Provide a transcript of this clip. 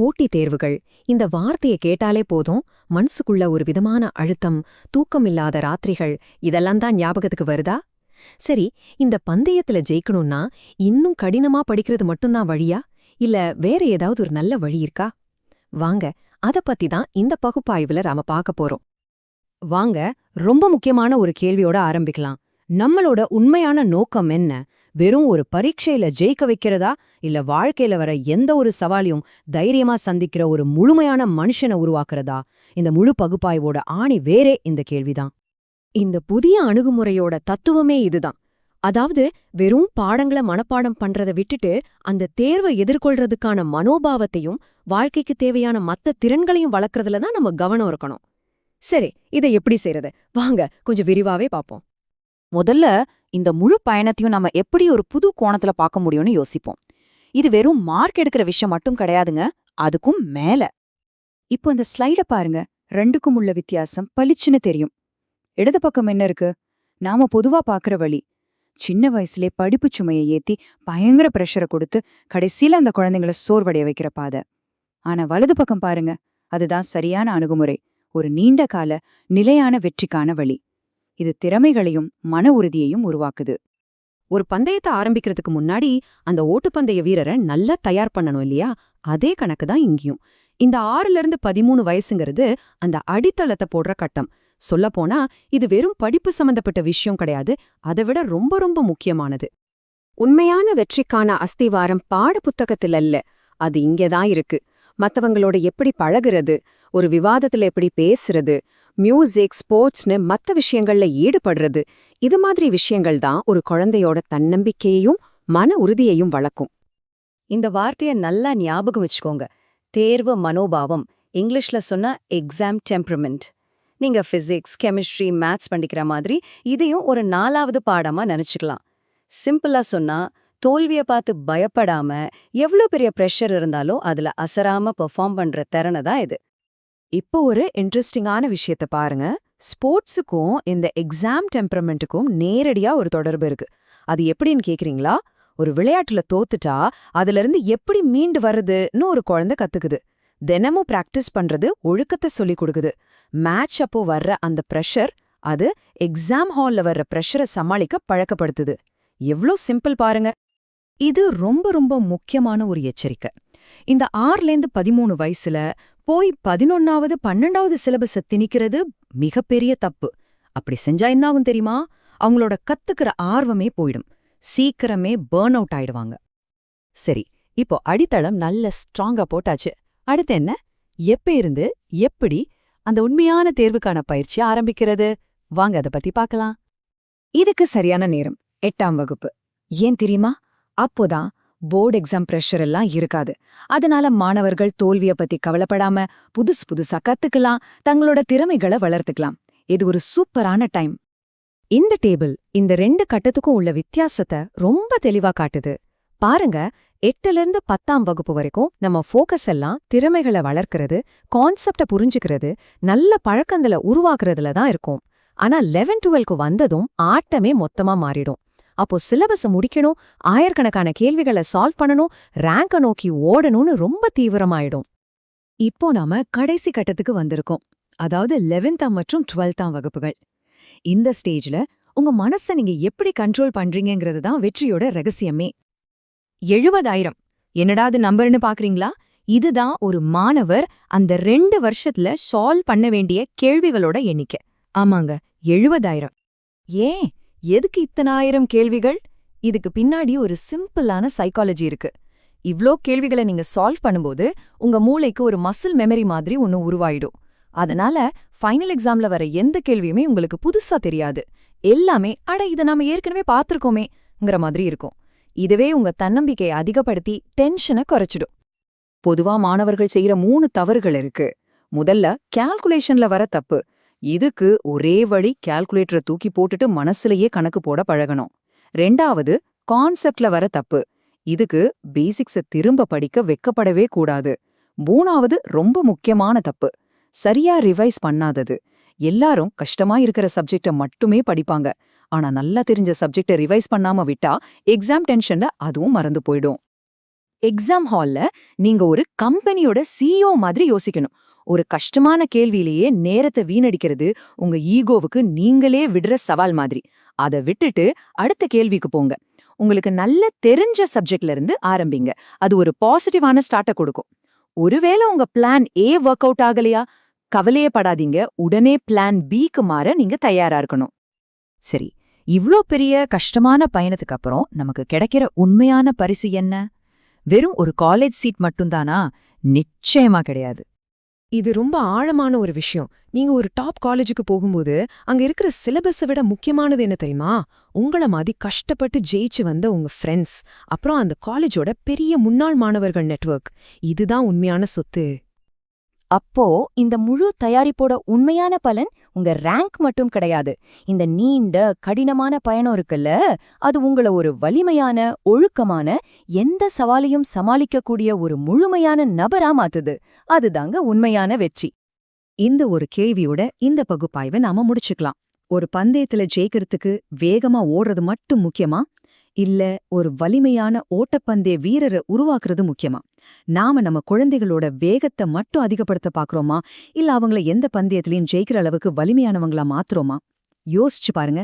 போட்டித் தேர்வுகள். இந்த வார்த்தையை கேட்டாலே போதும். மனசுக்குள்ள ஒரு விதமான அழுத்தம் தூக்கமில்லாத ராத்திரிகள் இதெல்லாம் தான் ஞாபகத்துக்கு வருதா? சரி இந்த பந்தயத்துல ஜெயிக்கணும்னா இன்னும் கடினமா படிக்கிறது மட்டும்தான் வழியா? இல்ல வேற ஏதாவது ஒரு நல்ல வழி இருக்கா? வாங்க அத பத்தி தான் இந்த பகுப்பாய்வுல நாம பார்க்க போறோம். வாங்க ரொம்ப முக்கியமான ஒரு கேள்வியோட ஆரம்பிக்கலாம். நம்மளோட உண்மையான நோக்கம் என்ன? வெறும் ஒரு பரீட்சையில ஜெயிக்க வைக்கிறதா? இல்ல வாழ்க்கையில வர எந்த ஒரு சவாலையும் தைரியமா சந்திக்கிற ஒரு முழுமையான மனுஷனை உருவாக்குறதா? இந்த முழு பகுப்பாய்வோட ஆணி வேறே இந்த கேள்விதான். இந்த புதிய அணுகுமுறையோட தத்துவமே இதுதான். அதாவது வெறும் பாடங்களை மனப்பாடம் பண்றதை விட்டுட்டு அந்த தேர்வை எதிர்கொள்றதுக்கான மனோபாவத்தையும் வாழ்க்கைக்கு தேவையான மத்த திறன்களையும் வளர்க்கறதுல தான் நம்ம கவனம் இருக்கணும். சரி இதை எப்படி செய்யறது வாங்க கொஞ்சம் விரிவாவே பாப்போம் முதல்ல இந்த முழு பயணத்தையும் நம்ம எப்படி ஒரு புது கோணத்துல பார்க்க முடியும்னு யோசிப்போம். இது வெறும் மார்க் எடுக்கிற விஷயம் மட்டும் கிடையாதுங்க அதுக்கும் மேல. இப்போ இந்த ஸ்லைட பாருங்க ரெண்டுக்கும் உள்ள வித்தியாசம் பளிச்சுன்னு தெரியும். இடது பக்கம் என்ன இருக்கு? நாம பொதுவா பார்க்கற வழி. சின்ன வயசுலே படிப்பு சுமையை ஏத்தி பயங்கர பிரஷரை கொடுத்து கடைசியில அந்த குழந்தைங்கள சோர்வடைய வைக்கிற பாதை. ஆனா வலது பக்கம் பாருங்க அதுதான் சரியான அணுகுமுறை ஒரு நீண்ட கால நிலையான வெற்றிக்கான வழி. இது திறமைகளையும் மன உறுதியையும் உருவாக்குது. ஒரு பந்தயத்தை ஆரம்பிக்கிறதுக்கு முன்னாடி அந்த ஓட்டுப்பந்தய வீரரை நல்லா தயார் பண்ணணும் இல்லையா? அதே கணக்கு தான் இங்கேயும். இந்த ஆறுல இருந்து பதிமூணு வயசுங்கிறது அந்த அடித்தளத்தை போடுற கட்டம். சொல்லப்போனா இது வெறும் படிப்பு சம்பந்தப்பட்ட விஷயம் கிடையாது. அதை விட ரொம்ப ரொம்ப முக்கியமானது. உண்மையான வெற்றிக்கான அஸ்திவாரம் பாட புத்தகத்தில் அல்ல அது இங்கேதான் இருக்கு. மத்தவங்களோட எப்படி பழகுறது ஒரு விவாதத்துல எப்படி பேசுறது மியூசிக் ஸ்போர்ட்ஸ்னு மத்த விஷயங்கள்ல ஈடுபடுறது இது மாதிரி விஷயங்கள் தான் ஒரு குழந்தையோட தன்னம்பிக்கையையும் மன உறுதியையும் வளர்க்கும். இந்த வார்த்தைய நல்லா ஞாபகம் வச்சுக்கோங்க. தேர்வு மனோபாவம். இங்கிலீஷ்ல சொன்னா எக்ஸாம் டெம்பரமெண்ட் நீங்க பிசிக்ஸ் கெமிஸ்ட்ரி மேத்ஸ் படிக்கிற மாதிரி இதையும் ஒரு நாலாவது பாடமா நினைச்சுக்கலாம். சிம்பிளா சொன்னா தோல்விய பார்த்து பயப்படாம எவ்ளோ பெரிய ப்ரெஷர் இருந்தாலும் அதுல அசராம பெர்ஃபார்ம் பண்ற திறனை தான் இது. இப்போ ஒரு இன்ட்ரெஸ்டிங்கான விஷயத்த பாருங்க. ஸ்போர்ட்ஸுக்கும் இந்த எக்ஸாம் டெம்பரமெண்ட்டுக்கும் நேரடியா ஒரு தொடர்பு இருக்கு. அது எப்படின்னு கேக்குறீங்களா? ஒரு விளையாட்டுல தோத்துட்டா அதுல இருந்து எப்படி மீண்டு வர்றதுன்னு ஒரு குழந்தை கத்துக்குது. தினமும் பிராக்டிஸ் பண்றது ஒழுக்கத்தை சொல்லிக் கொடுக்குது. மேட்ச் அப்போ வர்ற அந்த ப்ரெஷர் அது எக்ஸாம் ஹால்ல வர்ற ப்ரெஷரை சமாளிக்க பழக்கப்படுத்துது. எவ்ளோ சிம்பிள் பாருங்க. இது ரொம்ப ரொம்ப முக்கியமான ஒரு எச்சரிக்கை. இந்த ஆறுலேருந்து பதிமூணு வயசுல போய் பதினொன்னாவது பன்னெண்டாவது சிலபஸை திணிக்கிறது மிகப்பெரிய தப்பு. அப்படி செஞ்சா என்னாகும் தெரியுமா? அவங்களோட கத்துக்கிற ஆர்வமே போயிடும். சீக்கிரமே பேர்ன் அவுட் ஆயிடுவாங்க. சரி இப்போ அடித்தளம் நல்ல ஸ்ட்ராங்கா போட்டாச்சு. அடுத்து என்ன? எப்ப இருந்து எப்படி அந்த உண்மையான தேர்வுக்கான பயிற்சி ஆரம்பிக்கிறது? வாங்க அத பத்தி பார்க்கலாம் இதுக்கு சரியான நேரம். எட்டாம் வகுப்பு. ஏன் தெரியுமா? அப்போதான் போர்டு எக்ஸாம் ப்ரெஷர் எல்லாம் இருக்காது. அதனால மாணவர்கள் தோல்விய பத்தி கவலைப்படாம புதுசு புதுசா கத்துக்கலாம் தங்களோட திறமைகளை வளர்த்துக்கலாம். இது ஒரு சூப்பரான டைம். இந்த டேபிள் இந்த ரெண்டு கட்டத்துக்கும் உள்ள வித்தியாசத்தை ரொம்ப தெளிவா காட்டுது. பாருங்க எட்டுல இருந்து பத்தாம் வகுப்பு வரைக்கும் நம்ம ஃபோக்கஸ் எல்லாம் திறமைகளை வளர்க்கறது கான்செப்ட புரிஞ்சுக்கிறது நல்ல பழக்கங்களை உருவாக்குறதுல தான் இருக்கும். ஆனா லெவன் டுவெல்க்கு வந்ததும் ஆட்டமே மொத்தமா மாறிடும். அப்போ சிலபஸ முடிக்கணும் ஆயிரக்கணக்கான கேள்விகளை சால்வ் பண்ணணும் ரேங்க நோக்கி ஓடணும்னு ரொம்ப தீவிரமாயிடும். இப்போ நாம கடைசி கட்டத்துக்கு வந்திருக்கோம். அதாவது லெவன்த்தாம் மற்றும் டுவெல்த்தாம் வகுப்புகள். இந்த ஸ்டேஜ்ல உங்க மனச நீங்க எப்படி கண்ட்ரோல் பண்றீங்கிறது தான் வெற்றியோட ரகசியமே. எழுபதாயிரம். என்னடாது நம்பர்னு பாக்குறீங்களா? இதுதான் ஒரு மாணவர் அந்த ரெண்டு வருஷத்துல சால்வ் பண்ண வேண்டிய கேள்விகளோட எண்ணிக்கை. ஆமாங்க எழுபதாயிரம். ஏன்? எதுக்கு இத்தனாயிரம் கேள்விகள்? இதுக்கு பின்னாடி ஒரு சிம்பிளான சைக்காலஜி இருக்கு. இவ்ளோ கேள்விகளை நீங்க சால்வ் பண்ணும்போது உங்க மூளைக்கு ஒரு மசில் மெமரி மாதிரி ஒன்னு உருவாயிடும். அதனால ஃபைனல் எக்ஸாம்ல வர எந்த கேள்வியுமே உங்களுக்கு புதுசா தெரியாது. எல்லாமே அட இத நாம ஏற்கனவே பார்த்திருக்கோமேங்கிற மாதிரி இருக்கும். இதுவே உங்க தன்னம்பிக்கையை அதிகப்படுத்தி டென்ஷனை குறைச்சிடும். பொதுவா மாணவர்கள் செய்யற மூணு தவறுகள் இருக்கு. முதல்ல கால்குலேஷன்ல வர தப்பு. இதுக்கு ஒரே வழி கால்குலேட்டரை தூக்கி போட்டுட்டு மனசுலயே கணக்கு போட பழகணும். ரெண்டாவது கான்செப்ட்ல வர தப்பு. இதுக்கு பேசிக்ஸ திரும்ப படிக்க வெக்கப்படவே கூடாது. மூணாவது ரொம்ப முக்கியமான தப்பு. சரியா ரிவைஸ் பண்ணாதது. எல்லாரும் கஷ்டமா இருக்கிற சப்ஜெக்ட மட்டுமே படிப்பாங்க. ஆனா நல்லா தெரிஞ்ச சப்ஜெக்ட ரிவைஸ் பண்ணாம விட்டா எக்ஸாம் டென்ஷன்ல அதுவும் மறந்து போயிடும். எக்ஸாம் ஹால்ல நீங்க ஒரு கம்பெனியோட சிஇஓ மாதிரி யோசிக்கணும். ஒரு கஷ்டமான கேள்வியிலேயே நேரத்தை வீணடிக்கிறது உங்க ஈகோவுக்கு நீங்களே விடுற சவால் மாதிரி. அதை விட்டுட்டு அடுத்த கேள்விக்கு போங்க. உங்களுக்கு நல்ல தெரிஞ்ச சப்ஜெக்ட்ல இருந்து ஆரம்பிங்க. அது ஒரு பாசிட்டிவான ஸ்டார்ட்டை கொடுக்கும். ஒருவேளை உங்க பிளான் ஏ ஒர்க் அவுட் ஆகலையா? கவலையே படாதீங்க. உடனே பிளான் பிக்கு மாற நீங்க தயாரா இருக்கணும். சரி இவ்ளோ பெரிய கஷ்டமான பயணத்துக்கு அப்புறம் நமக்கு கிடைக்கிற உண்மையான பரிசு என்ன? வெறும் ஒரு காலேஜ் சீட் மட்டும்தானா நிச்சயமா கிடையாது. இது ரொம்ப ஆழமான ஒரு விஷயம். நீங்க ஒரு டாப் காலேஜுக்கு போகும்போது அங்க இருக்கிற சிலபஸை விட முக்கியமானது என்ன தெரியுமா? உங்கள மாதிரி கஷ்டப்பட்டு ஜெயிச்சு வந்த உங்க ஃப்ரெண்ட்ஸ் அப்புறம் அந்த காலேஜோட பெரிய முன்னாள் மாணவர்கள் நெட்வொர்க் இதுதான் உண்மையான சொத்து. அப்போ இந்த முழு தயாரிப்போட உண்மையான பலன் உங்க ரேங்க் மட்டும் கிடையாது. இந்த நீண்ட கடினமான பயணம் இருக்குல்ல அது உங்கள ஒரு வலிமையான ஒழுக்கமான எந்த சவாலையும் சமாளிக்கக்கூடிய ஒரு முழுமையான நபரா மாத்துது. அதுதாங்க உண்மையான வெற்றி. இந்த ஒரு கேள்வியோட இந்த பகுப்பாய்வை நாம முடிச்சுக்கலாம். ஒரு பந்தயத்துல ஜெயிக்கிறதுக்கு வேகமா ஓடுறது மட்டும் முக்கியமா? இல்ல ஒரு வலிமையான ஓட்டப்பந்தய வீரரை உருவாக்குறது முக்கியமா? நாம நம்ம குழந்தைகளோட வேகத்தை மட்டும் அதிகப்படுத்த பாக்குறோமா? இல்ல அவங்கள எந்த பந்தயத்திலையும் ஜெயிக்கிற அளவுக்கு வலிமையானவங்களா மாத்துறோமா? யோசிச்சு பாருங்க.